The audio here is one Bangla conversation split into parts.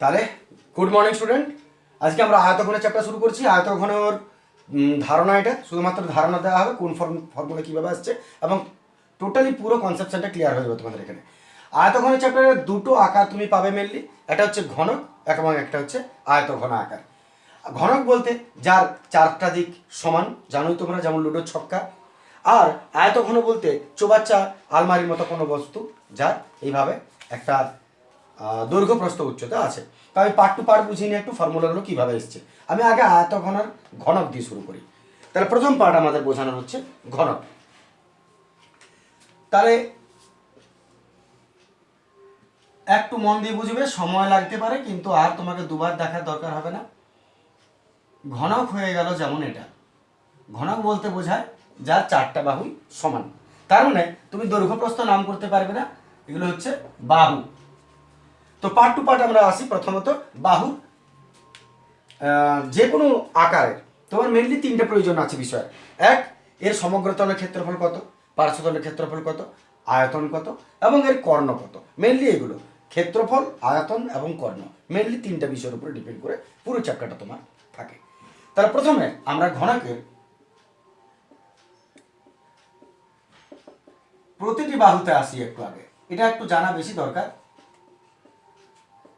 তাহলে গুড মর্নিং স্টুডেন্ট আজকে আমরা আয়তঘনের চ্যাপ্টার শুরু করছি। আয়তঘনের ধারণা এটা। শুধুমাত্র ধারণা দেওয়া হবে, কোন ফর্ম ফর্মুলা কীভাবে আসছে। এবং টোটালি পুরো কনসেপশনটা ক্লিয়ার হয়ে যাবে তোমাদের এখানে। আয়তঘনের চ্যাপ্টারে দুটো আকার তুমি পাবে মেনলি একটা হচ্ছে ঘনক এবং একটা হচ্ছে আয়তঘন আকার। ঘনক বলতে যার চারটা দিক সমান, জানোই তোমরা, যেমন লুডোর ছক্কা। আর আয়তঘন বলতে চোবাচ্চা আলমারির মতো কোনো বস্তু যার এইভাবে একটা দৈর্ঘ্য প্রস্থ উচ্চতা আছে। তো আমি পার্ট টু পার্ট বুঝিয়ে নিয়ে একটু ফর্মুলাগুলো কীভাবে এসছে। আমি আগে আয়তঘনের ঘনক দিয়ে শুরু করি। তাহলে প্রথম পার্ট আমাদের বোঝানো হচ্ছে ঘনক। তাহলে একটু মন দিয়ে বুঝবে, সময় লাগতে পারে, কিন্তু আর তোমাকে দুবার দেখার দরকার হবে না। ঘনক হয়ে গেল যেমন এটা। ঘনক বলতে বোঝায় যার চারটা বাহুই সমান। তার মানে তুমি দৈর্ঘ্যপ্রস্থ নাম করতে পারবে না, এগুলো হচ্ছে বাহু। তো পার্ট টু পার্ট আমরা আসি প্রথমত বাহু যে কোনো আকারের তোমার মেনলি তিনটে প্রয়োজন আছে বিষয়। এক, এর সমগ্র তলের ক্ষেত্রফল কত? পার্শ্বতলের ক্ষেত্রফল কত? আয়তন কত? এবং এর কর্ণ কত? মেনলি এগুলো। ক্ষেত্রফল, আয়তন এবং কর্ণ। মেনলি তিনটা বিষয়ের উপরে ডিপেন্ড করে পুরো চ্যাপ্টারটা তোমার থাকে। তাহলে প্রথমে আমরা ঘনকের প্রতিটি বাহুতে আসি একটু আগে। এটা একটু জানা বেশি দরকার।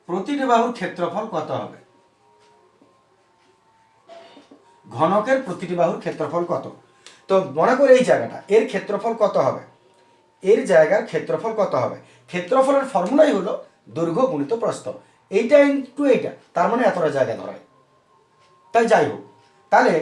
প্রতিটি বাহুর ক্ষেত্রফল কত হবে? ঘনকের প্রতিটি বাহুর ক্ষেত্রফল কত? তো মনে করে এই জায়গাটা, এর ক্ষেত্রফল কত হবে? এর জায়গার ক্ষেত্রফল কত হবে? ক্ষেত্রফলের ফর্মুলাই হলো দৈর্ঘ্য গুণিত প্রস্থ। এইটা ইন্টু এইটা, তার মানে এতটা জায়গা ধরায় তাই যাই হোক, তাহলে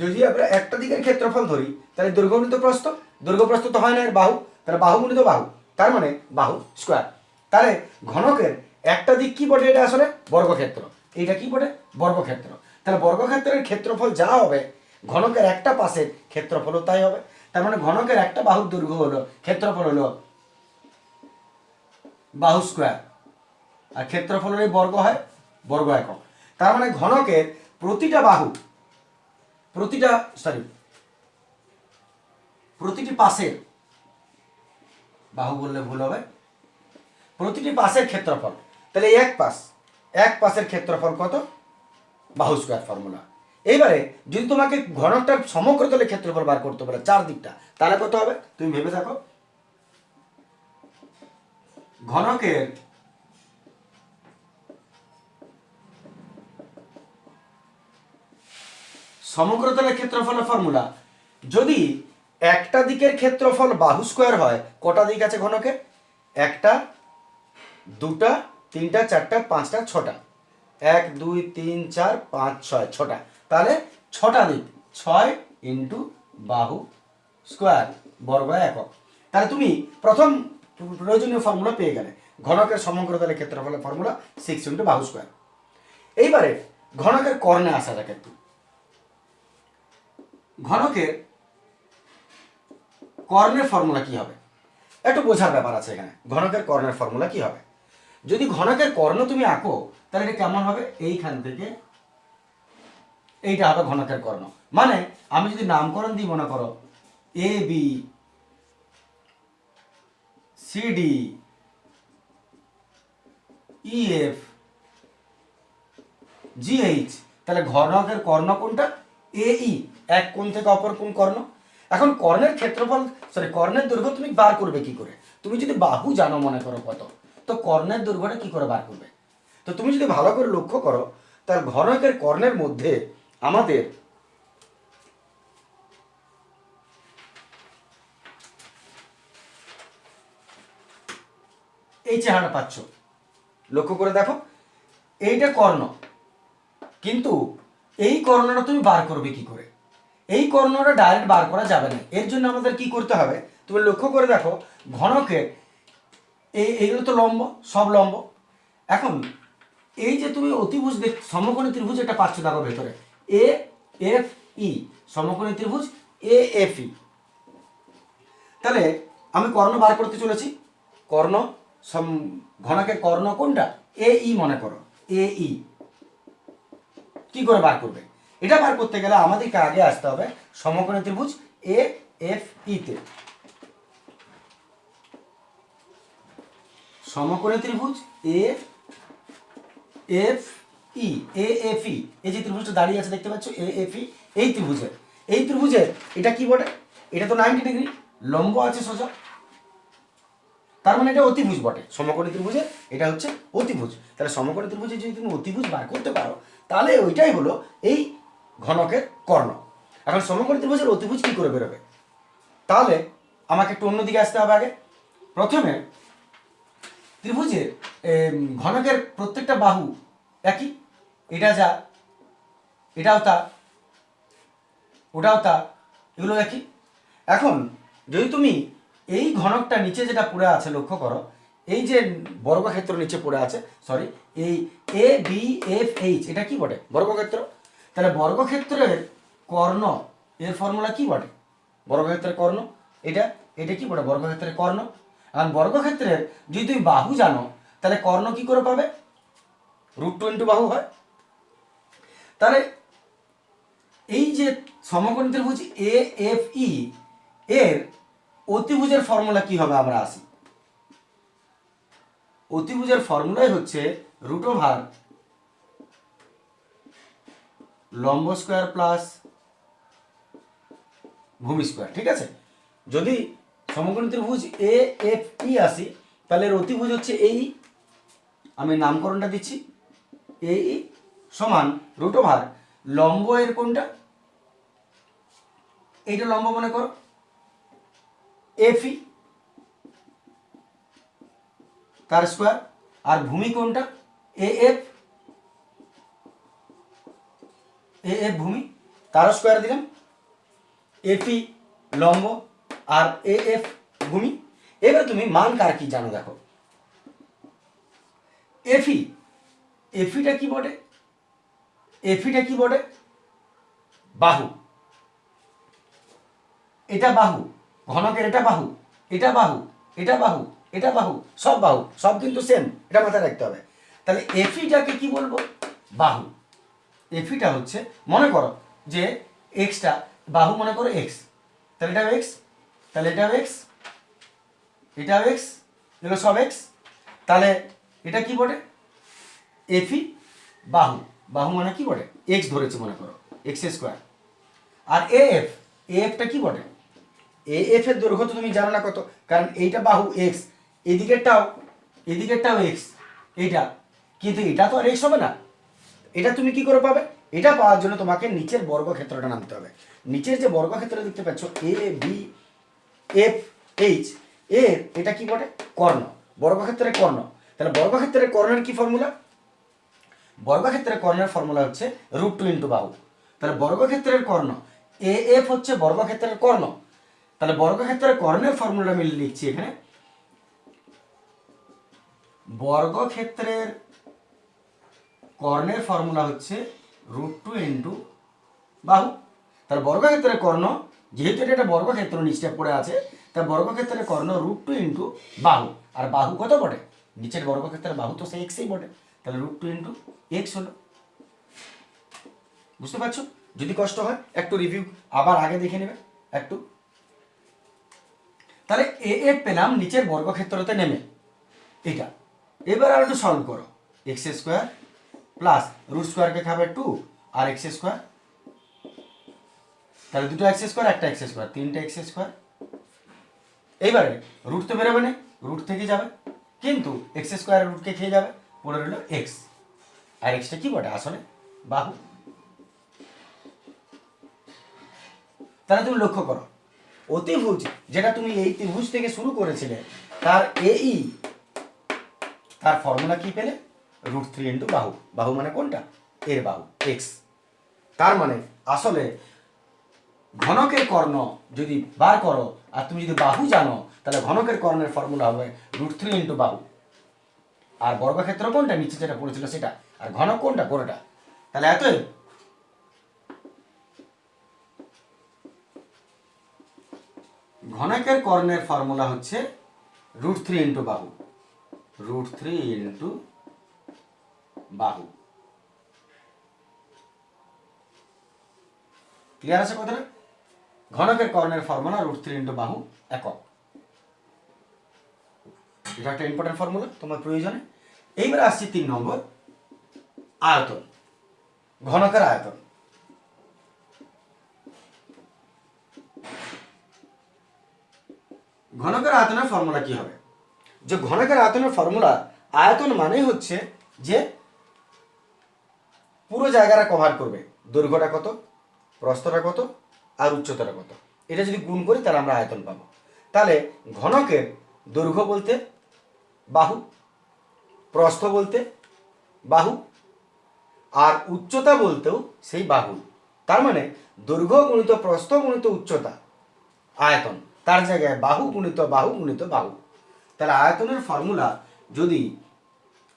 যদি আমরা একটা দিকের ক্ষেত্রফল ধরি, তাহলে দৈর্ঘ্য গুণিত প্রস্থ, দৈর্ঘ্য প্রস্থ তো হয় না এর বাহু, তাহলে বাহু গুণিত বাহু, তার মানে বাহু স্কোয়ার তাহলে ঘনকের একটা দিক কি বটে এটা আসলে? বর্গক্ষেত্র। এটা কি বটে? বর্গক্ষেত্র। তাহলে বর্গক্ষেত্রের ক্ষেত্রফল যা হবে, ঘনকের একটা পাশের ক্ষেত্রফলও তাই হবে। তার মানে ঘনকের একটা বাহুর দৈর্ঘ্য হলো, ক্ষেত্রফল হলো বাহু স্কোয়ার আর ক্ষেত্রফল হলে বর্গ হয় বর্গ একক। তার মানে ঘনকের প্রতিটা বাহু, প্রতিটা সরি প্রতিটি পাশের, বাহু বললে ভুল হবে, প্রতিটি পাশের ক্ষেত্রফল তাহলে এক পাশ এক পাশের ক্ষেত্রফল কত? বাহু স্কোয়ার ফর্মুলা এইবারে যদি তোমাকে ঘনকটার সমগ্র তলে ক্ষেত্রফল বার করতে পারে চার দিকটা তাহলে কত হবে? তুমি ভেবে দেখো। ঘনকের সমগ্র তলের ক্ষেত্রফলের ফর্মুলা যদি একটা দিকের ক্ষেত্রফল বাহু স্কোয়ার হয়, কটা দিক আছে ঘনকের? একটা, দুটা তিনটা, চারটা, পাঁচটা, ছটা। এক, দুই, তিন, চার, পাঁচ, ছয়, ছটা। তাহলে ছটা দিক। ছয় ইন্টু বাহু স্কোয়ার বর্গ একক। তাহলে তুমি প্রথম প্রয়োজনীয় ফর্মুলা পেয়ে গেলে। ঘনকের সমগ্র তলের ক্ষেত্রফলের ফর্মুলা সিক্স ইন্টু বাহু স্কোয়ার। এইবারে ঘনকের কর্ণে আসা যাক একটু। ঘনকের কর্ণের ফর্মুলা কি হবে? একটু বোঝার ব্যাপার আছে এখানে। ঘনকের কর্ণের ফর্মুলা কি হবে? যদি ঘনকের কর্ণ তুমি আঁকো, তাহলে এটা কেমন হবে? এইখান থেকে এইটা হবে ঘনকের কর্ণ। মানে আমি যদি নামকরণ দিই, মনে করো A B C D E F GH তাহলে ঘনকের কর্ণ কোনটা? এ ই এক কোণ থেকে অপর কোণ কর্ণ। এখন কর্ণের ক্ষেত্রফল সরি কর্ণের দৈর্ঘ্য তুমি বার করবে কি করে? তুমি যদি বাহু জানো, মনে করো কত। তো কর্ণের দৈর্ঘ্যটা কি করে বার করবে? তো তুমি যদি ভালো করে লক্ষ্য করো তার ঘনকের কর্ণের মধ্যে আমাদের এই চেহারাটা পাচ্ছ। লক্ষ্য করে দেখো, এইটা কর্ণ। কিন্তু এই কর্ণটা তুমি বার করবে কি করে? এই কর্ণটা ডাইরেক্ট বার করা যাবে না। এর জন্য আমাদের কি করতে হবে? তুমি লক্ষ্য করে দেখো, ঘনকের এই এইগুলো তো লম্ব, সব লম্ব। এখন, এই যে তুমি অতিভুজ দেখ, সমকোণী ত্রিভুজ এটা পাচ্ছ দেখো ভেতরে। এ, এফ, ই, সমকোণী ত্রিভুজ, এ, এফ, ই। তাহলে, আমি কর্ণ বার করতে চলেছি। কর্ণ, সম, ঘনকের কর্ণ কোনটা? এ, ই মনে করো, এ, ই। কি করে বার করবে? এটা বার করতে গেলে আমাদেরকে আগে আসতে হবে সমকোণী ত্রিভুজ, এ, এফ, ই সমকোণী ত্রিভুজ A F E A F E এই যে ত্রিভুজটা দাঁড়িয়ে আছে, দেখতে পাচ্ছ? এ এফ ই এই ত্রিভুজের এই ত্রিভুজের, এটা কি বটে? এটা তো নাইনটি ডিগ্রি লম্ব আছে সোজা। তার মানে এটা অতিভুজ বটে। সমকোণী ত্রিভুজের, এটা হচ্ছে অতিভুজ। তাহলে সমকোণী ত্রিভুজে যদি তুমি অতিভুজ বার করতে পারো, তাহলে ওইটাই হলো এই ঘনকের কর্ণ। এখন সমকোণী ত্রিভুজের অতিভুজ কি করে বেরোবে? তাহলে আমাকে একটু অন্যদিকে আসতে হবে আগে। প্রথমে ত্রিভুজের ঘনকের প্রত্যেকটা বাহু একই। এটা যা, এটাও তা, ওটাও তা, এগুলো একই। এখন, যদি তুমি এই ঘনকটা নিচে যেটা পড়ে আছে, লক্ষ্য করো, এই যে বর্গক্ষেত্র নিচে পড়ে আছে সরি এই এ বি এফ এইচ এটা কি বটে? বর্গক্ষেত্র? তাহলে বর্গক্ষেত্রের কর্ণ, এর ফর্মুলা কি বটে? বর্গক্ষেত্রের কর্ণ, এটা এটা কি বটে? বর্গক্ষেত্রের কর্ণ এখন বর্গক্ষেত্রের যদি তুমি বাহু জানো, তাহলে কর্ণ কি করে পাবে? রুট টু ইন্টু বাহু হয়। তাহলে এই যে সমকোণী ত্রিভুজ এ এফ ই এর অতিভুজের ফর্মুলা কি হবে আমরা আসি। অতিভুজের ফর্মুলাই হচ্ছে রুট ওভার লম্ব স্কোয়ার প্লাস ভূমি স্কোয়ার ঠিক আছে? যদি সমকোণী ত্রিভুজ এ এফ ই আসি তাহলে এর হচ্ছে এই আমি নামকরণটা দিচ্ছি। এই সমান রুট ওভার লম্ব এর কোনটা? এইটা লম্ব মনে করো। এফি তার স্কোয়ার আর ভূমি কোনটা? এ এফ এ এফ ভূমি। তার স্কোয়ার দিলাম। এফি লম্ব। আর এ, এফ, ভূমি? এবার তুমি মান কার কি জানো দেখো। এফি এফিটা কি বটে? এফিটা কি বটে? বাহু। এটা বাহু। ঘনকের এটা বাহু এটা বাহু এটা বাহু এটা বাহু, সব বাহু, সব কিন্তু সেম এটা মাথায় রাখতে হবে। তাহলে এফিটাকে কি বলব? বাহু। এফিটা হচ্ছে, মনে করো যে এক্সটা বাহু মনে করো এক্স তাহলে এটা এক্স তাহলে এটাও এক্স এটাও এক্স এগুলো সব এক্স তাহলে এটা কি বটে? এফি বাহু বাহু মানে কি বটে? এক্স ধরেছে মনে করো এক্স স্কোয়ার আর এ এফ এ এফটা কি বটে? এ এফ এর দৈর্ঘ্য তো তুমি জানো না কত, কারণ এইটা বাহু এক্স এদিকেরটাও এদিকেরটাও এক্স এইটা। কিন্তু এটা তো আর এক্স হবে না। এটা তুমি কি করে পাবে? এটা পাওয়ার জন্য তোমাকে নিচের বর্গক্ষেত্রটা নামতে হবে। নিচের যে বর্গক্ষেত্র দেখতে পাচ্ছ এ বি এফ এইচ এর এটা কি বটে? কর্ণ। বর্গক্ষেত্রের কর্ণ। তাহলে বর্গক্ষেত্রের কর্ণের কি ফর্মুলা বর্গক্ষেত্রের কর্ণের ফর্মুলা হচ্ছে রুট টু ইন্টু বাহু। তাহলে বর্গক্ষেত্রের কর্ণ। এ এফ হচ্ছে বর্গক্ষেত্রের কর্ণ। তাহলে বর্গক্ষেত্রের কর্ণের ফর্মুলা আমি লিখছি এখানে। বর্গক্ষেত্রের কর্ণের ফর্মুলা হচ্ছে রুট টু ইন্টু বাহু। তাহলে বর্গক্ষেত্রের কর্ণ যেহেতু এটা একটা বর্গক্ষেত্র নিচটা পড়ে আছে, তা বর্গক্ষেত্রের কর্ণ রুট টু ইন্টু বাহু। আর বাহু কত বটে? নিচের বর্গক্ষেত্রের বাহু তো সেই এক্সই বটে। তাহলে রুট টু ইন্টু এক্স হলো। বুঝতে পারছ? যদি কষ্ট হয়, একটু রিভিউ আবার আগে দেখে নেবে, একটু। তাহলে এ এ পেলাম নিচের বর্গক্ষেত্রতে নেমে। এটা এবার আর একটু সলভ করো। এক্স স্কোয়ার প্লাস রুট স্কোয়ারকে খাবে টু আর এক্স স্কোয়ার তাহলে দুটো এক্স স্কোয়ার একটা এক্স স্কোয়ার তিনটে এক্স স্কোয়ার এইবারে রুট তো বেরোবে না রুট থেকে যাবে। কিন্তু এক্স স্কোয়ার রুটকে খেয়ে যাবে, পড়ে রইল এক্স আর এক্সটা কি বটে? আসলে বাহু। তাহলে তুমি লক্ষ্য করো, অতিভুজ, যেটা তুমি এই ত্রিভুজ থেকে শুরু করেছিলে, তার এই তার ফর্মুলা কি পেলে? রুট থ্রি ইন্টু বাহু। বাহু মানে কোনটা? এর বাহু এক্স তার মানে আসলে ঘনকের কর্ণ যদি বার করো, আর তুমি যদি বাহু জানো, তাহলে ঘনকের কর্ণের ফর্মুলা হবে রুট থ্রি ইন্টু বাহু। আর বর্গক্ষেত্র কোনটা? নিচে যেটা পড়েছিল সেটা। আর ঘনক কোনটা? কোনটা? তাহলে এতই ঘনকের কর্ণের ফর্মুলা হচ্ছে রুট থ্রি ইন্টু বাহু। রুট থ্রি ইন্টু বাহু। ক্লিয়ার আছে কথাটা? ঘনকের কর্ণের ফর্মুলা রুট থ্রি ইন্টু বাহু একক। এটা একটা ইম্পর্টেন্ট ফর্মুলা তোমার প্রয়োজনে। এইবার আসছি তিন নম্বর আয়তন, ঘনকের আয়তন। ঘনকের আয়তনের ফর্মুলা কি হবে? যে ঘনকের আয়তনের ফর্মুলা, আয়তন মানেই হচ্ছে যে পুরো জায়গাটা কভার করবে। দৈর্ঘ্যটা কত? প্রস্থটা কত? আর উচ্চতাটা কত? এটা যদি গুণ করি, তাহলে আমরা আয়তন পাবো। তাহলে ঘনকের দৈর্ঘ্য বলতে বাহু, প্রস্থ বলতে বাহু, আর উচ্চতা বলতেও সেই বাহু। তার মানে দৈর্ঘ্য গুণিত প্রস্থ গুণিত উচ্চতা, আয়তন। তার জায়গায় বাহু গুণিত বাহু গুণিত বাহু। তাহলে আয়তনের ফর্মুলা যদি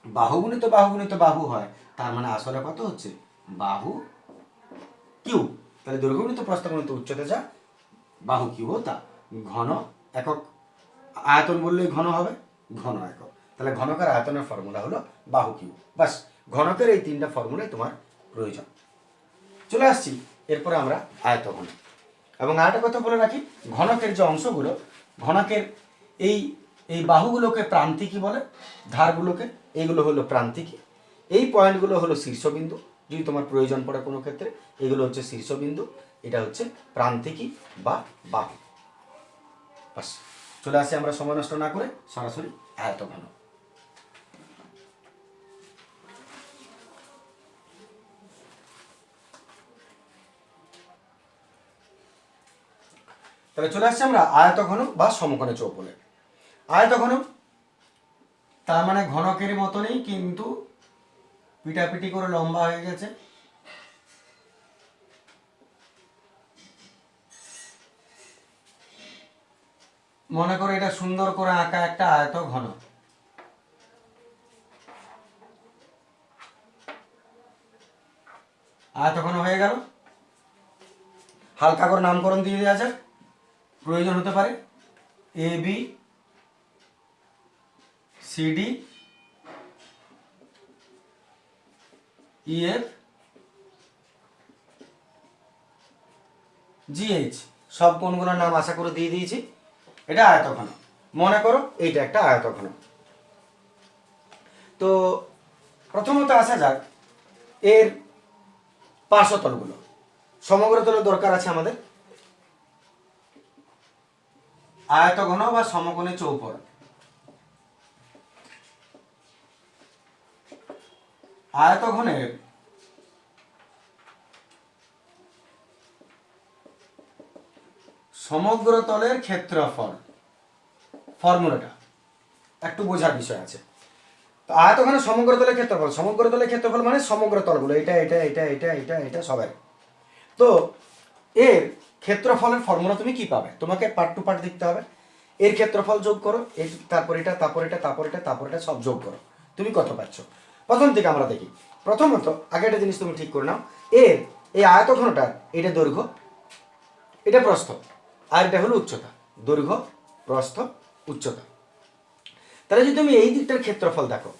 বাহু গুণিত বাহু গুণিত বাহু হয়, তার মানে আসলে কত হচ্ছে? বাহু কিউ তাহলে দৈর্ঘ্য গুণিত প্রস্থ গুণিত উচ্চতা যা বাহু কিউ তা ঘন একক, আয়তন বললেই ঘন হবে, ঘন একক। তাহলে ঘনকের আয়তনের ফর্মুলা হলো বাহু কিউ। বাস ঘনকের এই তিনটা ফর্মুলাই তোমার প্রয়োজন। চলে আসছি, এরপরে আমরা আয়তঘন এবং আরেকটা কথা বলে রাখি, ঘনকের যে অংশগুলো, ঘনকের এই এই বাহুগুলোকে প্রান্তিকী বলে, ধারগুলোকে, এইগুলো হলো প্রান্তিকী। এই পয়েন্টগুলো হলো শীর্ষবিন্দু। যদি তোমার প্রয়োজন পড়ে কোনো ক্ষেত্রে, এগুলো হচ্ছে শীর্ষবিন্দু, এটা হচ্ছে প্রান্তিকী বা বাহু। বাস, চলে আসি আমরা সময় নষ্ট না করে, সরাসরি আয়তঘন। তাহলে চলে আসছি আমরা আয়তঘন বা সমকোণে চৌকোণে। আয়তঘন, তার মানে ঘনকের মতনই কিন্তু পিটাপিটি করে লম্বা হয়ে গেছে। মনে করো এটা সুন্দর করে আঁকা একটা আয়ত ঘন আয়ত ঘন হয়ে গেল। হালকা করে নামকরণ দিয়ে দেওয়া যাক। প্রয়োজন হতে পারে। A B CD EF GH সব কোনগুলোর নাম আশা করে দিয়ে দিয়েছি। এটা আয়তঘন মনে করো এইটা একটা আয়তঘন তো প্রথমত আসা যাক এর পার্শ্বতলগুলো। সমগ্র তলের দরকার আছে আমাদের। আয়তঘন বা সমকোণে চৌপড় আয়তঘনের সমগ্র তলের ক্ষেত্রফল, ফর্মুলাটা, একটু বোঝার বিষয় আছে। তো আয়তঘনের সমগ্র তলের ক্ষেত্রফল, সমগ্র তলের ক্ষেত্রফল মানে সমগ্র তলগুলো, এটা এটা এটা এটা এটা এটা সবের তো এর ক্ষেত্রফলের ফর্মুলা তুমি কি পাবে? তোমাকে পার্ট টু পার্ট দেখতে হবে। এর ক্ষেত্রফল যোগ করো এই তারপর এটা তারপর এটা তারপর এটা তারপর এটা সব যোগ করো। তুমি কত পাচ্ছ? প্রথম থেকে আমরা দেখি। প্রথমত আগে একটা জিনিস তুমি ঠিক করে নাও। এর এই আয়তঘনটার এটা দৈর্ঘ্য, এটা প্রস্থ, আর এটা হলো উচ্চতা। দৈর্ঘ্য, প্রস্থ, উচ্চতা। তাহলে যদি তুমি এই দিকটার ক্ষেত্রফল দেখো,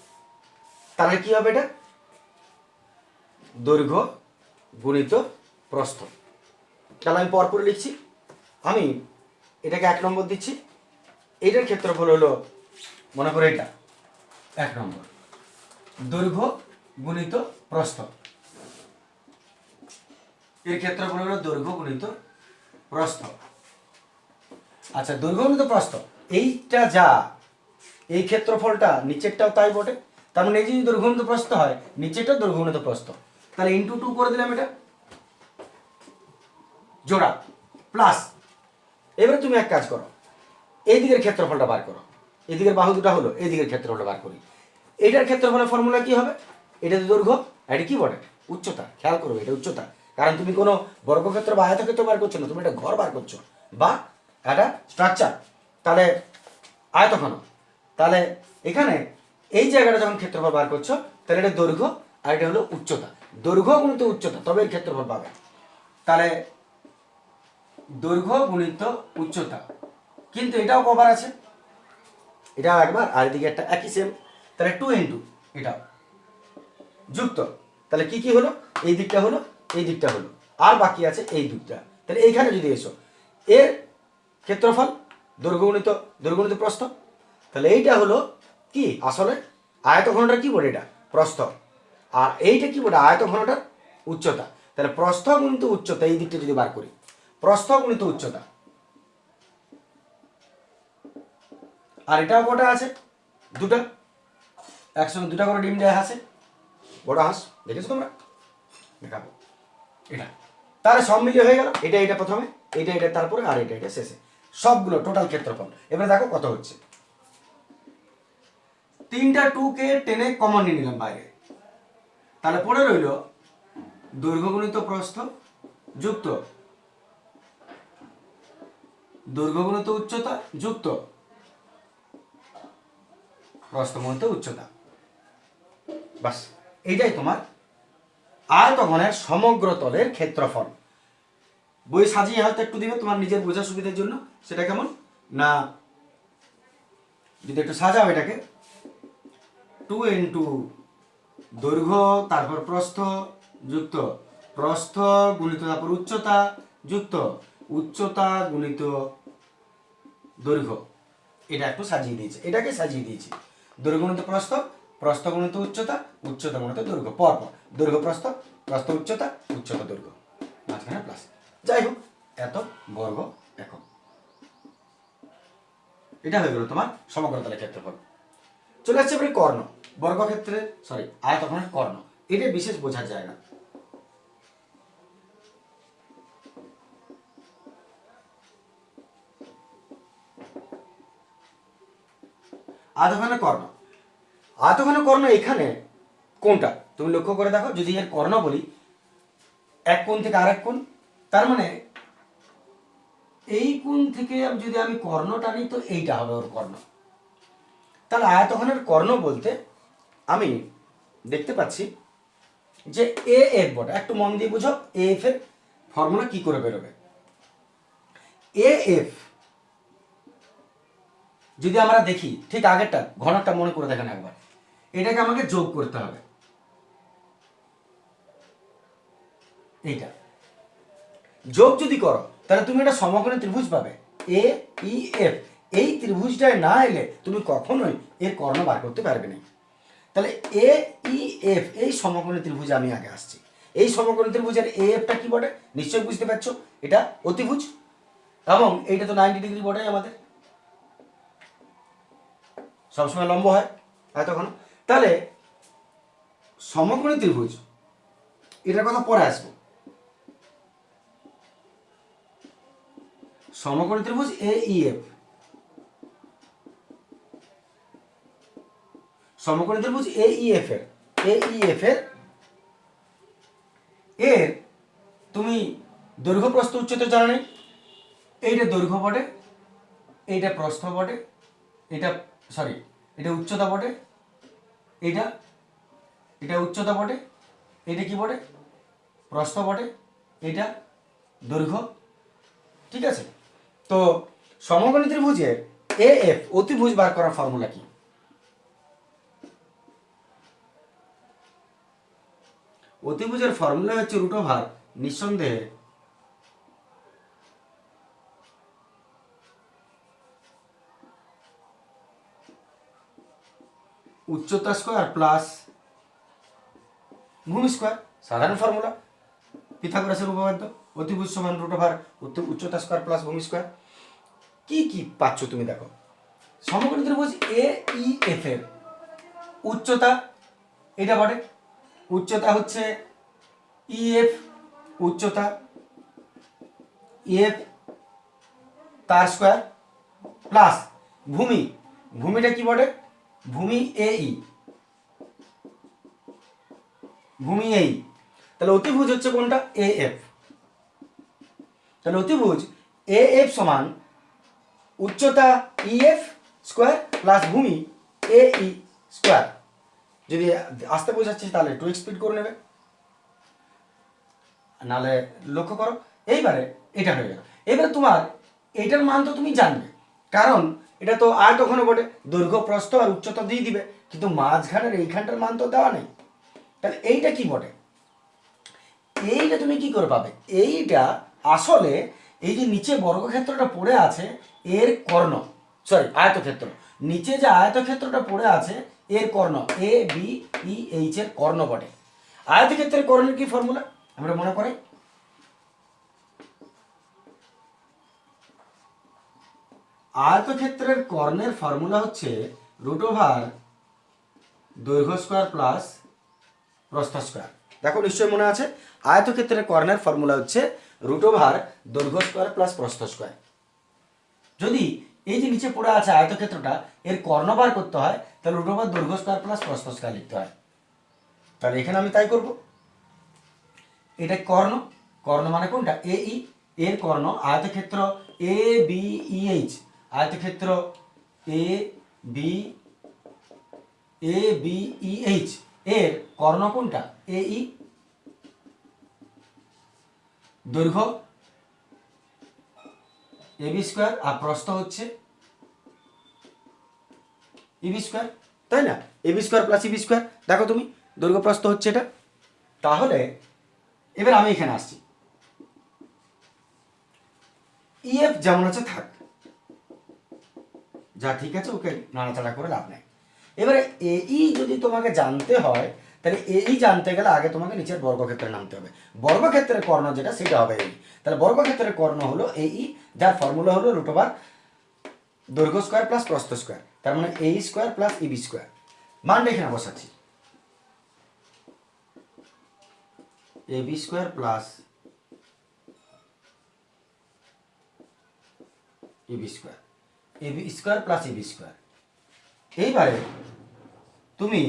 তাহলে কি হবে এটা? দৈর্ঘ্য গুণিত প্রস্থ। তাহলে আমি পরপর লিখছি। আমি এটাকে এক নম্বর দিচ্ছি। এটার ক্ষেত্রফল হলো, মনে করে এটা, এক নম্বর। দৈর্ঘ্য গুণিত প্রস্থ। এর ক্ষেত্রফল হলো দৈর্ঘ্য গুণিত প্রস্থ। আচ্ছা দৈর্ঘ্য গুণিত প্রস্থ, এইটা যা, এই ক্ষেত্রফলটা নিচেরটাও তাই বটে। তার মানে এই যদি দৈর্ঘ্য গুণিত প্রস্থ হয়, নিচেরটা দৈর্ঘ্য গুণিত প্রস্থ। তাহলে ইন্টু টু করে দিলাম এটা। জোড়া প্লাস এবারে তুমি এক কাজ করো, এই দিকের ক্ষেত্রফলটা বার করো। এই দিকের বাহু দুটা হলো এদিকের দিকের ক্ষেত্রফলটা বার করি। এটার ক্ষেত্রফলের ফর্মুলা কি হবে? এটা তো দৈর্ঘ্য এটা কি বলে উচ্চতা, খেয়াল করবে, এটা উচ্চতা। কারণ তুমি কোনো বর্গক্ষেত্র বা আয়তক্ষেত্র বার করছ না, তুমি একটা ঘর বার করছ বা একটা স্ট্রাকচার তাহলে আয়তক্ষণ। তাহলে এখানে এই জায়গাটা যখন ক্ষেত্রফল বার করছ, তাহলে এটা দৈর্ঘ্য আর এটা হলো উচ্চতা। দৈর্ঘ্য গুণিত উচ্চতা তবে এর ক্ষেত্রফল পাবে। তাহলে দৈর্ঘ্য গুণিত উচ্চতা। কিন্তু এটাও কভার আছে। এটাও একবার, আর এদিকে একটা একই সেম তাহলে টু ইন্টু এটা। যুক্ত। তাহলে কি কি হলো? এই দিকটা হলো, এই দিকটা হলো। আর বাকি আছে এই দিকটা তাহলে এইখানে যদি এসো, এর ক্ষেত্রফল দৈর্ঘ্যগুণিত দৈর্ঘ্যগুণিত প্রস্থ। তাহলে এইটা হলো কি? আসলে আয়তঘনটা কি বলে এটা? প্রস্থ। আর এইটা কি বলে আয়ত ঘনটার উচ্চতা। তাহলে প্রস্থ গুণিত উচ্চতা, এই দিকটা যদি বার করি। প্রস্থ গুণিত উচ্চতা। আর এটাও কটা আছে? দুটা। একসঙ্গে দুটা করে ডিম দেয় হাসে বড় হাঁস, দেখেছ তোমরা? দেখাবো। এটা। তাহলে সব মিলিয়ে হয়ে গেল। এটা এটা প্রথমে, এটা এটা তারপরে, আর এটা এটা শেষে। সবগুলো টোটাল ক্ষেত্রফল। এবারে দেখো কত হচ্ছে। তিনটা টু কে টেনে কমন নিয়ে নিলাম বাইরে। তাহলে পড়ে রইল দৈর্ঘ্য গুণিত প্রস্থ যুক্ত। দৈর্ঘ্য গুণিত উচ্চতা যুক্ত। প্রস্থ গুণিত উচ্চতা। বাস, এইটাই তোমার আয়তঘনের সমগ্র তলের ক্ষেত্রফল। বই সাজিয়ে হয়তো একটু দিবে তোমার নিজের বোঝার সুবিধার জন্য, সেটা কেমন? না, যদি একটু সাজাও এটাকে। টু ইন্টু দৈর্ঘ্য, তারপর প্রস্থ, যুক্ত। প্রস্থ গুণিত, তারপর উচ্চতা, যুক্ত। উচ্চতা গুণিত দৈর্ঘ্য। এটা একটু সাজিয়ে দিয়েছে, এটাকে সাজিয়ে দিয়েছি। দৈর্ঘ্য গুণিত প্রস্থ প্রস্থ গুণিত উচ্চতা উচ্চতা গুণিত দৈর্ঘ্য। পর পর দৈর্ঘ্য প্রস্থ প্রস্থ উচ্চতা উচ্চতা দৈর্ঘ্য। মাঝখানে প্লাস যাই হোক, এত বর্গ একক। এটা হয়ে গেল তোমার সমগ্র তলের ক্ষেত্রফল। চলে আসছে এবারে কর্ণ। বর্গক্ষেত্রে সরি আয়তক্ষণের কর্ণ। এটা বিশেষ বোঝার জায়গা। আয়তক্ষণের কর্ণ। আয়তক্ষণের কর্ণ এখানে? কোনটা? তুমি লক্ষ্য করে দেখো, যদি এর কর্ণ বলি, এক কোণ থেকে আরেক কোণ, তার মানে এই কোণ থেকে যদি আমি কর্ণ টানি, তো এইটা হবে ওর কর্ণ। তাহলে আয়তক্ষণের কর্ণ বলতে আমি দেখতে পাচ্ছি যে এ এফ বটা। একটু মন দিয়ে বুঝো, এ এফ এর ফর্মুলা কি করে বেরোবে? এ এফ, যদি আমরা দেখি, ঠিক আগেরটা, ঘনকটা মনে করে দেখেন একবার। এটাকে আমাকে যোগ করতে হবে। এইটা। যোগ যদি করো, তাহলে তুমি এটা সমকোণী ত্রিভুজ পাবে। এ ই এফ এই ত্রিভুজটায় না এলে তুমি কখনোই এর কর্ণ বার করতে পারবে না। তাহলে এ ই এফ এই সমকোণী ত্রিভুজ আমি আগে আসছি। এই সমকোণী ত্রিভুজের এ এফটা কি বটে? নিশ্চয়ই বুঝতে পারছ? এটা অতিভুজ। এবং এইটা তো নাইনটি ডিগ্রি বটে আমাদের। সবসময় লম্ব হয়, এতক্ষণ। তাহলে সমকোণী ত্রিভুজ এটার কথা পরে আসব। সমকোণী ত্রিভুজ এ ই এফ সমকোণী ত্রিভুজ এ ই এফ এর। এ ই এফ এর এর তুমি দৈর্ঘ্য প্রস্থ উচ্চতা জানা নেই এইটা দৈর্ঘ্য বটে, এইটা প্রস্থ বটে, এটা সরি এটা উচ্চতা বটে এটা এটা উচ্চতা বটে, এটা কি বটে? প্রস্থ বটে, এটা দৈর্ঘ্য, ঠিক আছে? তো সমকোণী ত্রিভুজের এ এফ অতিভুজ বার করার ফর্মুলা কি? অতিভুজের ফর্মুলা হচ্ছে রুট ওভার নিঃসন্দেহে উচ্চতা স্কোয়ার প্লাস ভূমি স্কোয়ার সাধারণ ফর্মুলা পিথাগোরাসের উপপাদ্য, অতিভুজ সমান রুট ওভার উচ্চতা স্কোয়ার প্লাস ভূমি স্কোয়ার কি কি পাচ্ছ তুমি দেখো? সমকোণী ত্রিভুজ এ ই এফ এর। উচ্চতা, এটা বটে। উচ্চতা হচ্ছে ই এফ উচ্চতা এফ তার স্কোয়ার প্লাস ভূমি। ভূমিটা কি বটে? ভূমি এ ই। ভূমি এই তাহলে অতিভুজ হচ্ছে কোনটা? A F. তাহলে অতিভুজ এ এফ সমান উচ্চতা ই এফ স্কোয়ার প্লাস ভূমি এ ই স্কোয়ার। যদি আসতে বোঝাচ্ছি তাহলে একটু স্পিড করে নেবে। নাহলে লক্ষ্য করো, এইবারে এটা হয়ে গেল। এবারে তোমার এটার মান তো তুমি জানবে। কারণ এটা তো আয়তঘন বটে। দৈর্ঘ্য, প্রস্থ আর উচ্চতা দিয়ে দিবে, কিন্তু মাঝখানের এইখানটার মান তো দেওয়া নেই। তাহলে এইটা কি বটে? এইটা তুমি কি করে পাবে? এইটা আসলে এই যে নিচে বর্গক্ষেত্রটা পড়ে আছে, এর কর্ণ। সরি আয়তক্ষেত্র। নিচে যে আয়তক্ষেত্রটা পড়ে আছে, এর কর্ণ। এ বি ই এইচ এর কর্ণ বটে। আয়তক্ষেত্রের কর্ণের কি ফর্মুলা আমরা মনে করি আয়তক্ষেত্রের কর্ণের ফর্মুলা হচ্ছে রুট ওভার দৈর্ঘ্য স্কোয়ার প্লাস প্রস্থ স্কোয়ার। দেখো, নিশ্চয়ই মনে আছে? আয়তক্ষেত্রের কর্ণের ফর্মুলা হচ্ছে রুট ওভার দৈর্ঘ্য স্কোয়ার প্লাস প্রস্থ স্কোয়ার। যদি এই যে নিচে পড়ে আছে আয়তক্ষেত্রটা, এর কর্ণ বার করতে হয়, তাহলে রুট ওভার দৈর্ঘ্য স্কোয়ার প্লাস প্রস্থ স্কোয়ার লিখতে হয়। তাহলে এখানে আমি তাই করব। এটা কর্ণ। কর্ণ মানে কোনটা? এ ই এর কর্ণ, আয়তক্ষেত্র এ বি ই এইচ আয়তক্ষেত্র A B A B E H এর কর্ণ কোনটা? এ ই দৈর্ঘ্য এবি স্কোয়ার আর প্রস্থ হচ্ছে ইবি স্কোয়ার তাই না? AB square plus EB square দেখো তুমি, দৈর্ঘ্য প্রস্থ হচ্ছে এটা। তাহলে এবার আমি এখানে আসছি। ইএফ যেমন আছে থাক যা ঠিক আছে, ওকে নাড়াচাড়া করে লাভ নেই। এবারে এই যদি তোমাকে জানতে হয়, তাহলে এই জানতে গেলে আগে তোমাকে নিচের বর্গক্ষেত্রে নামতে হবে। বর্গক্ষেত্রের কর্ণ যেটা, সেটা হবে এই তাহলে বর্গক্ষেত্রের কর্ণ হলো এই যার ফর্মুলা হলো রুট ওভার দৈর্ঘ্য স্কোয়ার প্লাস প্রস্থ স্কোয়ার তার মানে এই স্কোয়ার প্লাস ইবি স্কোয়ার মানটা এখানে বসাচ্ছি A B square plus EB square AB square plus EB square. এইবারে তুমি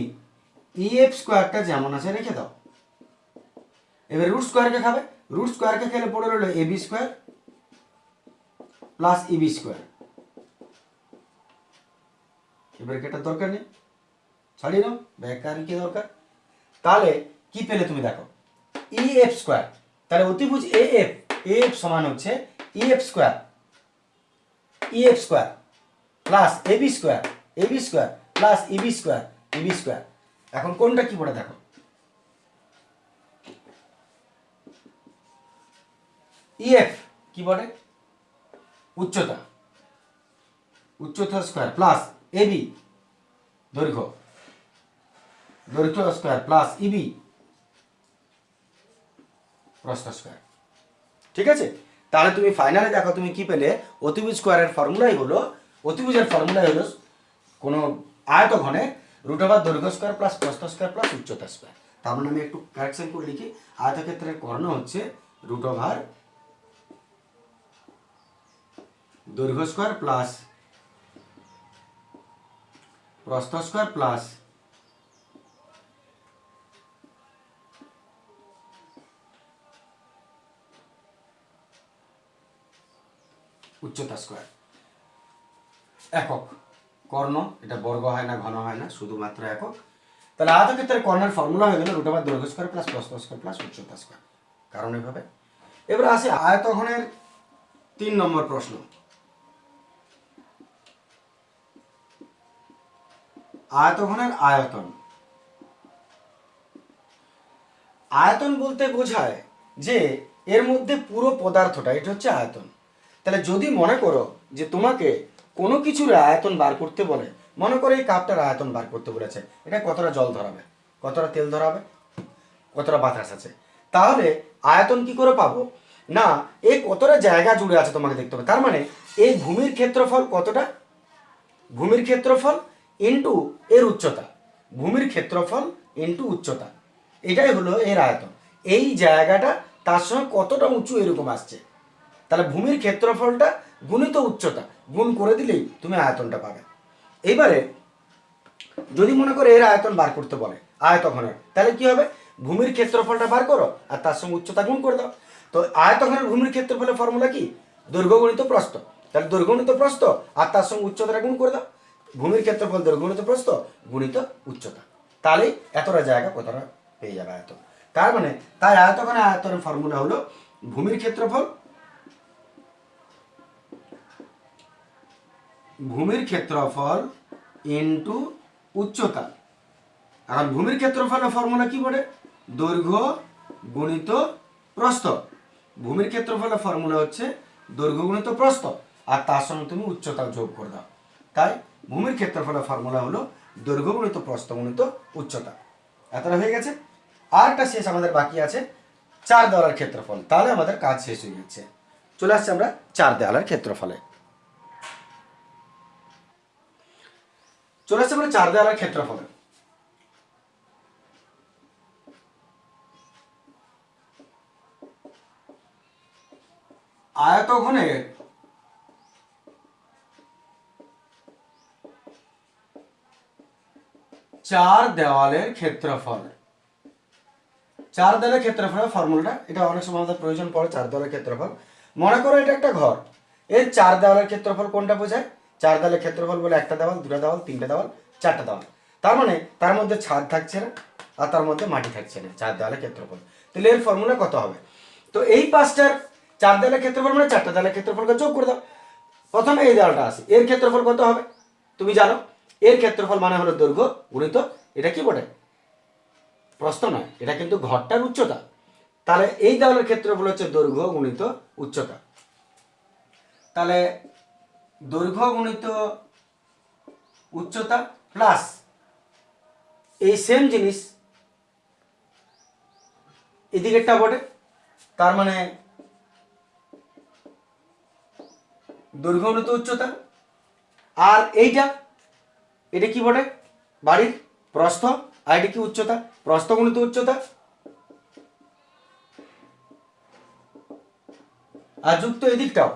ইএফ স্কোয়ারটা যেমন আছে রেখে দাও। এবার রুট স্কোয়ারকে খাবে? রুট স্কোয়ারকে খেলে পড়ে রইল A B square plus EB square. এবার এটার দরকার নেই? ছাড়িয়ে নাও, বেকার কি দরকার? তাহলে কি পেলে তুমি দেখো? E F square. তাহলে অতিভুজ এ এফ এ এফ সমান হচ্ছে E F square. E F square plus A B square A B square plus EB square square এখন কোনটা কি পড়ে দেখো? ইএফ কি বলে উচ্চতা। উচ্চতা স্কোয়ার প্লাস এবি দৈর্ঘ্য। দৈর্ঘ্য স্কোয়ার প্লাস ইবি প্রস্থ স্কোয়ার ঠিক আছে? তাহলে তুমি ফাইনালে দেখো তুমি কি পেলে? অতিভুজ স্কোয়ারের ফর্মুলাই হলো, অতিভুজের ফর্মুলাই হলো কোনো আয়তঘনে রুট ওভার দৈর্ঘ্য স্কোয়ার প্লাস প্রস্থ স্কোয়ার প্লাস উচ্চতা স্কোয়ার তার মানে আমি একটু কারেকশন করে লিখি। আয়তক্ষেত্রের কর্ণ হচ্ছে রুট ওভার দৈর্ঘ্য স্কোয়ার প্লাস প্রস্থ স্কোয়ার প্লাস উচ্চতা স্কোয়ার একক কর্ণ, এটা বর্গ হয় না, ঘন হয় না, শুধুমাত্র একক। তাহলে আয়তক্ষেত্রের কর্ণের ফর্মুলা হয়ে গেল রুট ওভার দৈর্ঘ্য স্কোয়ার প্লাস প্রস্থ স্কোয়ার প্লাস উচ্চতা স্কোয়ার কারণ এভাবে। এবার আসি আয়তঘনের তিন নম্বর প্রশ্ন। আয়তঘনের আয়তন। আয়তন বলতে বোঝায় যে এর মধ্যে পুরো পদার্থটা, এটা হচ্ছে আয়তন। তাহলে যদি মনে করো যে তোমাকে কোনো কিছুর আয়তন বার করতে বলে, মনে করো এই কাপটার আয়তন বার করতে বলেছে, এটা কতটা জল ধরাবে? কতটা তেল ধরাবে? কতটা বাতাস আছে? তাহলে আয়তন কি করে পাবো? না এই কতটা জায়গা জুড়ে আছে তোমাকে দেখতে হবে। তার মানে এই ভূমির ক্ষেত্রফল কতটা? ভূমির ক্ষেত্রফল ইন্টু এর উচ্চতা। ভূমির ক্ষেত্রফল ইন্টু উচ্চতা। এটাই হলো এর আয়তন। এই জায়গাটা তার সঙ্গে কতটা উঁচু এরকম আসছে? তাহলে ভূমির ক্ষেত্রফলটা গুণিত উচ্চতা। গুণ করে দিলেই তুমি আয়তনটা পাবে। এইবারে যদি মনে করো এর আয়তন বার করতে বলে আয়তঘনের তাহলে কি হবে? ভূমির ক্ষেত্রফলটা বার করো আর তার সঙ্গে উচ্চতা গুণ করে দাও। তো আয়তঘনের ভূমির ক্ষেত্রফলের ফর্মুলা কি? দৈর্ঘ্য গণিত প্রস্থ। তাহলে দৈর্ঘ্য গণিত প্রস্থ আর তার সঙ্গে উচ্চতাটা গুণ করে দাও। ভূমির ক্ষেত্রফল দৈর্ঘ্য গণিত প্রস্থ, গুণিত উচ্চতা। তাহলেই এতটা জায়গা কতটা পেয়ে যাবে আয়তন। তার মানে তাই আয়তঘনে আয়তনের ফর্মুলা হলো ভূমির ক্ষেত্রফল ভূমির ক্ষেত্রফল ইন্টু উচ্চতা। এখন ভূমির ক্ষেত্রফলের ফর্মুলা কি বলে? দৈর্ঘ্য গুণিত প্রস্থ। ভূমির ক্ষেত্রফলের ফর্মুলা হচ্ছে দৈর্ঘ্য গুণিত প্রস্থ। আর তার সঙ্গে তুমি উচ্চতা যোগ করে দাও। তাই ভূমির ক্ষেত্রফলের ফর্মুলা হলো দৈর্ঘ্য গুণিত প্রস্থ গুণিত উচ্চতা। এতটা হয়ে গেছে? আর একটা শেষ আমাদের বাকি আছে, চার দেওয়ালের ক্ষেত্রফল। তাহলে আমাদের কাজ শেষ হয়ে যাচ্ছে। চলে আসছে আমরা চার দেওয়ালের ক্ষেত্রফলে। চলে আসছে আমরা চার দেওয়ালের ক্ষেত্রফলে। আয়তঘনের চার দেওয়ালের ক্ষেত্রফল। চার দেওয়ালের ক্ষেত্রফলের ফর্মুলাটা, এটা অনেক সময় আমাদের প্রয়োজন পড়ে, চার দেওয়ালের ক্ষেত্রফল। মনে করো এটা একটা ঘর। এর চার দেওয়ালের ক্ষেত্রফল কোনটা বোঝায়? চার দেওয়ালের ক্ষেত্রফল বলে একটা দেওয়াল, দুটা দেওয়াল, তিনটা দেওয়াল, চারটা দেওয়াল। তার মানে তার মধ্যে ছাদ থাকছে না আর তার মধ্যে মাটি থাকছে না, চার দেওয়ালের ক্ষেত্রফল। তাহলে এর ফর্মুলা কত হবে? তো এই পাঁচটার চার দেওয়ালের ক্ষেত্রফল মানে চারটা দেওয়ালের ক্ষেত্রফলকে যোগ করে দাও। প্রথমে এই দেওয়ালটা আসে এর ক্ষেত্রফল কত হবে? তুমি জানো, এর ক্ষেত্রফল মানে হলো দৈর্ঘ্য গুণিত, এটা কি বটে? প্রশ্ন নয়, এটা কিন্তু ঘরটার উচ্চতা। তাহলে এই দেওয়ালের ক্ষেত্রফল হচ্ছে দৈর্ঘ্য গুণিত উচ্চতা। তাহলে দৈর্ঘ্য গুণিত উচ্চতা প্লাস এই সেম জিনিস এদিকেরটা বটে, তার মানে দৈর্ঘ্য গুণিত উচ্চতা। আর এইটা, এটা কি বটে? বাড়ির প্রস্থ, আর এটা কি উচ্চতা? প্রস্থ গুণিত উচ্চতা। আর যুক্ত এদিকটাও,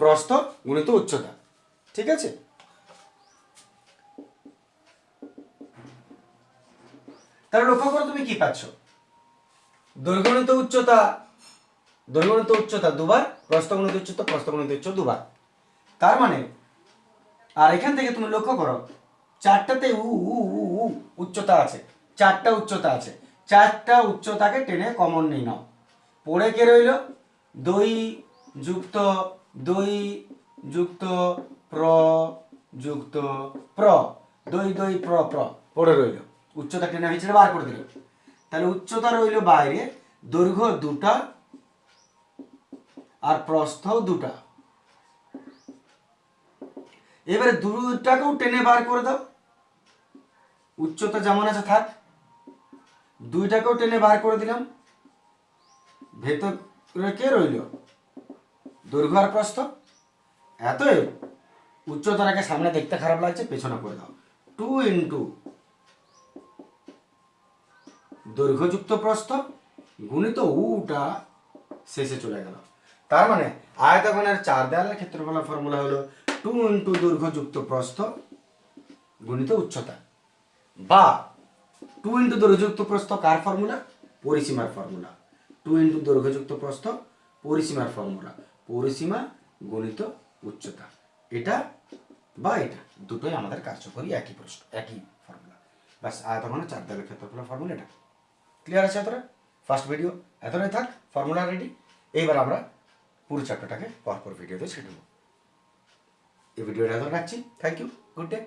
প্রস্থ গুণিত উচ্চতা। ঠিক আছে? তাহলে লক্ষ্য করো তুমি কি পাচ্ছ। দৈর্ঘ্যগণিত উচ্চতা দৈর্ঘ্যগণিত উচ্চতা দুবার, প্রস্থগণিত উচ্চতা প্রস্থগণিত উচ্চতা দুবার। তার মানে আর এখান থেকে তুমি লক্ষ্য করো, চারটাতে উ উ উ উচ্চতা আছে, চারটা উচ্চতা আছে। চারটা উচ্চতাকে টেনে কমন নিয়ে নাও। পড়ে কে রইল? দই যুক্ত দই যুক্ত প্র যুক্ত প্র। দই দই, প্র প্র। পড়ে রইল। উচ্চতা টেনে হয়েছে বার করে দিল। তাহলে উচ্চতা রইল বাইরে, দৈর্ঘ্য দুটা আর প্রস্থ দুটা। এবারে দুটাকেও টেনে বার করে দাও। উচ্চতা যেমন আছে থাক। দুইটাকেও টেনে বার করে দিলাম। ভেতরে কে রইল? দৈর্ঘ্য আর প্রস্থ। এত উচ্চতাটাকে সামনে দেখতে খারাপ লাগছে, পেছনে করে দাও। টু ইন্টু দৈর্ঘ্যযুক্ত প্রস্থ গুণিত উটা শেষে চলে গেল। তার মানে আয়তঘনের চার দেয়ালের ক্ষেত্রফলের ফর্মুলা হলো টু ইন্টু দৈর্ঘ্যযুক্ত প্রস্থ গুণিত উচ্চতা। বা টু ইন্টু দৈর্ঘ্যযুক্ত প্রস্থ কার ফর্মুলা? পরিসীমার ফর্মুলা। টু ইন্টু দৈর্ঘ্যযুক্ত প্রস্থ পরিসীমার ফর্মুলা। পরিসীমা গণিত উচ্চতা। এটা বা এটা, দুটোই আমাদের কার্যকরী একই প্রশ্ন, একই ফর্মুলা বাস ব্যাস মানে চার দাগের ক্ষেত্রফলের ফর্মুলা এটা। ক্লিয়ার আছে এতটা? ফার্স্ট ভিডিও এতটাই থাক ফর্মুলা রেডি এইবার আমরা পুরো চ্যাপ্টারটাকে পরপর ভিডিওতে ছেড়ে দেবো। এই ভিডিওটা এত রাখছি। Thank you good day